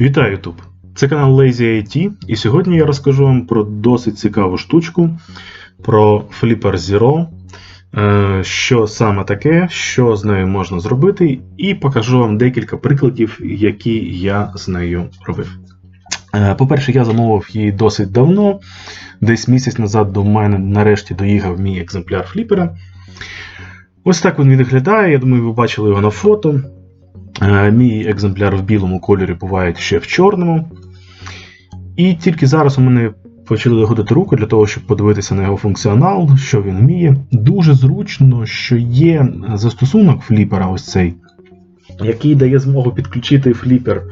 Вітаю YouTube! Це канал Lazy IT, і сьогодні я розкажу вам про досить цікаву штучку про Flipper Zero, е, що саме таке, що з нею можна зробити, і покажу вам декілька прикладів, які я з нею робив. Е, По-перше, я замовив її досить давно. Десь місяць назад до мене нарешті доїхав мій екземпляр фліпера. Ось так він виглядає. Я думаю, ви бачили його на фото. Е, Мій екземпляр в білому кольорі буває ще в чорному. І тільки зараз у мене почали доходити руки для того, щоб подивитися на його функціонал, що він вміє. Дуже зручно, що є застосунок фліпера, ось цей, який дає змогу підключити фліпер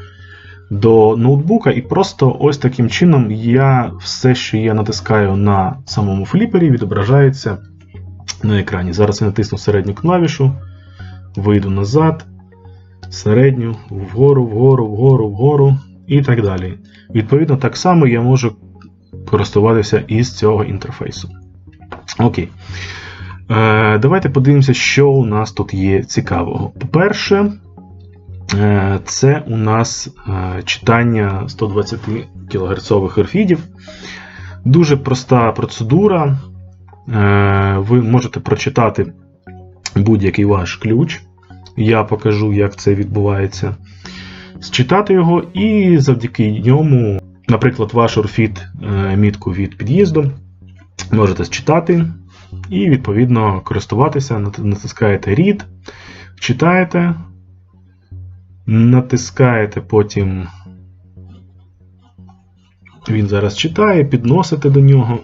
до ноутбука, і просто ось таким чином я все, що я натискаю на самому фліпері, відображається на екрані. Зараз я натисну середню клавішу, вийду назад, середню, вгору, вгору, вгору, вгору і так далі. Відповідно, так само я можу користуватися із цього інтерфейсу. Окей. Е, Давайте подивимося, що у нас тут є цікавого. По-перше, е, це у нас е, читання 120 кГц ерфідів. Дуже проста процедура. Е, Ви можете прочитати будь-який ваш ключ. Я покажу, як це відбувається. Считати його, і завдяки ньому, наприклад, ваш орфіт е, мітку від під'їзду можете считати і, відповідно, користуватися. Натискаєте Read, читаєте, натискаєте потім. Він зараз читає, підносите до нього.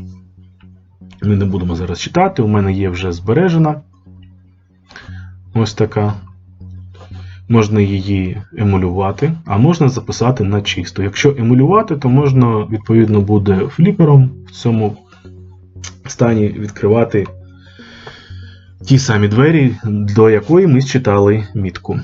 Ми не будемо зараз читати. У мене є вже збережена. Ось така. Можна її емулювати, а можна записати на чисто. Якщо емулювати, то можна, відповідно, буде фліпером в цьому стані відкривати ті самі двері, до якої ми считали мітку.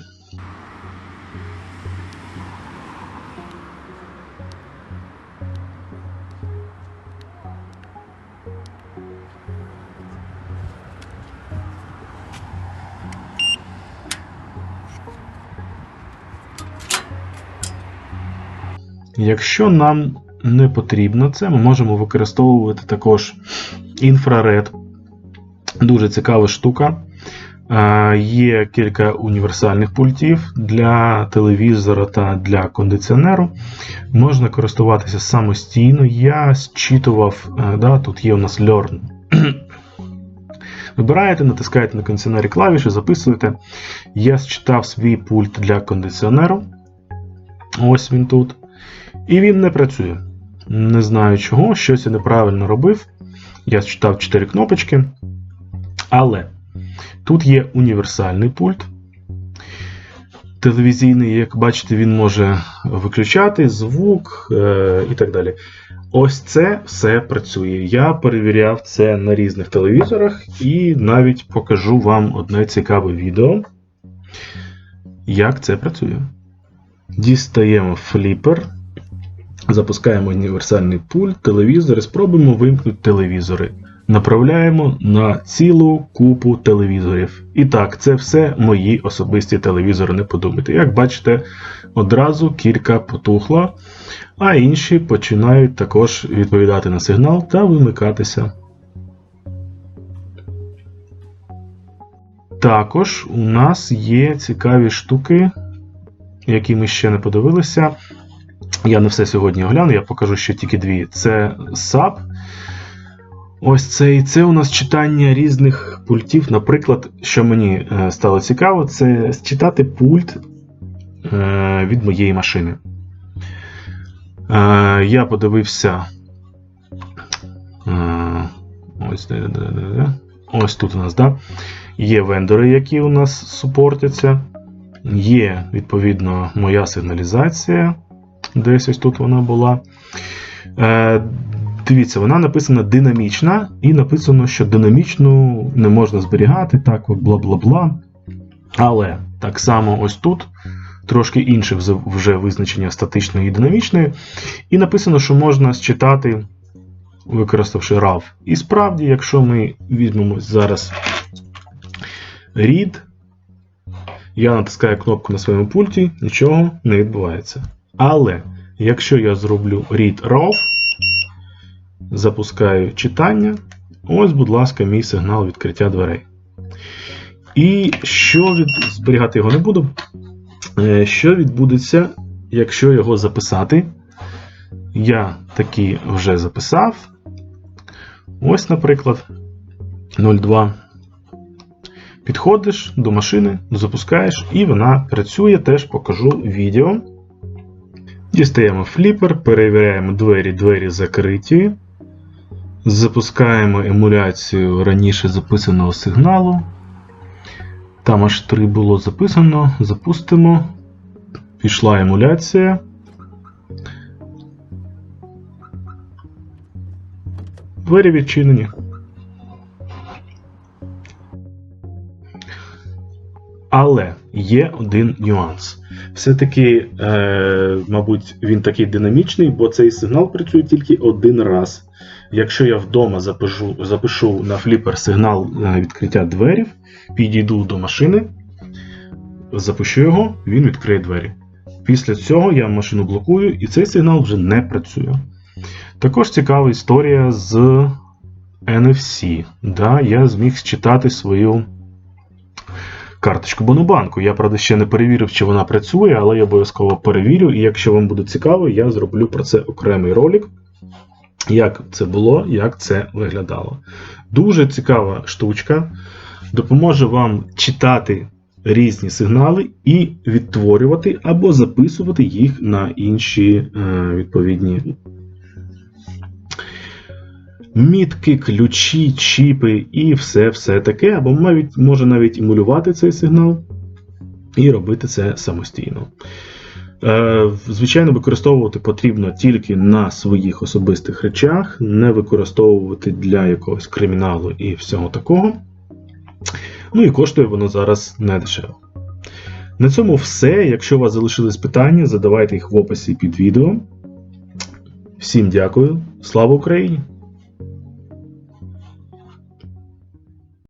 Якщо нам не потрібно це, ми можемо використовувати також інфраред. Дуже цікава штука. Е, Є кілька універсальних пультів для телевізора та для кондиціонеру. Можна користуватися самостійно. Я зчитував, е, да, тут є у нас Learn. Вибираєте, натискаєте на кондиціонері клавіші, записуєте. Я зчитав свій пульт для кондиціонеру. Ось він тут. І він не працює. Не знаю чого, щось я неправильно робив. Я читав 4 кнопочки. Але тут є універсальний пульт. Телевізійний, як бачите, він може виключати звук е- і так далі. Ось це все працює. Я перевіряв це на різних телевізорах і навіть покажу вам одне цікаве відео, як це працює. Дістаємо фліпер. Запускаємо універсальний пульт, телевізор і спробуємо вимкнути телевізори. Направляємо на цілу купу телевізорів. І так, це все мої особисті телевізори, не подумайте. Як бачите, одразу кілька потухло, а інші починають також відповідати на сигнал та вимикатися. Також у нас є цікаві штуки, які ми ще не подивилися. Я не все сьогодні огляну, я покажу ще тільки дві. Це SAP. Ось це і це у нас читання різних пультів. Наприклад, що мені е, стало цікаво, це читати пульт е, від моєї машини. Е, Я подивився. Ось. Ось тут у нас, да? Є вендори, які у нас супортяться. Є, відповідно, моя сигналізація. Десь ось тут вона була. Е, Дивіться, вона написана динамічна, і написано, що динамічну не можна зберігати, так, бла-бла-бла. Але так само ось тут трошки інше вже визначення статичної і динамічної. І написано, що можна считати, використавши RAW. І справді, якщо ми візьмемо зараз read, я натискаю кнопку на своєму пульті, нічого не відбувається. Але якщо я зроблю read raw, запускаю читання, ось, будь ласка, мій сигнал відкриття дверей. І що від... зберігати його не буду. Е, Що відбудеться, якщо його записати? Я такі вже записав. Ось, наприклад, 02. Підходиш до машини, запускаєш, і вона працює, теж покажу відео. Дістаємо фліпер, перевіряємо двері, двері закриті. Запускаємо емуляцію раніше записаного сигналу. Там аж 3 було записано. Запустимо. Пішла емуляція. Двері відчинені. Є один нюанс. Все-таки, е, мабуть, він такий динамічний, бо цей сигнал працює тільки один раз. Якщо я вдома запишу, запишу на фліпер сигнал на відкриття дверів, підійду до машини, запущу його, він відкриє двері. Після цього я машину блокую, і цей сигнал вже не працює. Також цікава історія з NFC. Да, Я зміг считати свою карточку Бонобанку. Я, правда, ще не перевірив, чи вона працює, але я обов'язково перевірю. І якщо вам буде цікаво, я зроблю про це окремий ролик. Як це було, як це виглядало. Дуже цікава штучка. Допоможе вам читати різні сигнали і відтворювати або записувати їх на інші е, відповідні мітки, ключі, чіпи і все-все таке, або навіть може навіть емулювати цей сигнал і робити це самостійно. Е, Звичайно, використовувати потрібно тільки на своїх особистих речах, не використовувати для якогось криміналу і всього такого. Ну і коштує воно зараз не дешево. На цьому все. Якщо у вас залишились питання, задавайте їх в описі під відео. Всім дякую. Слава Україні!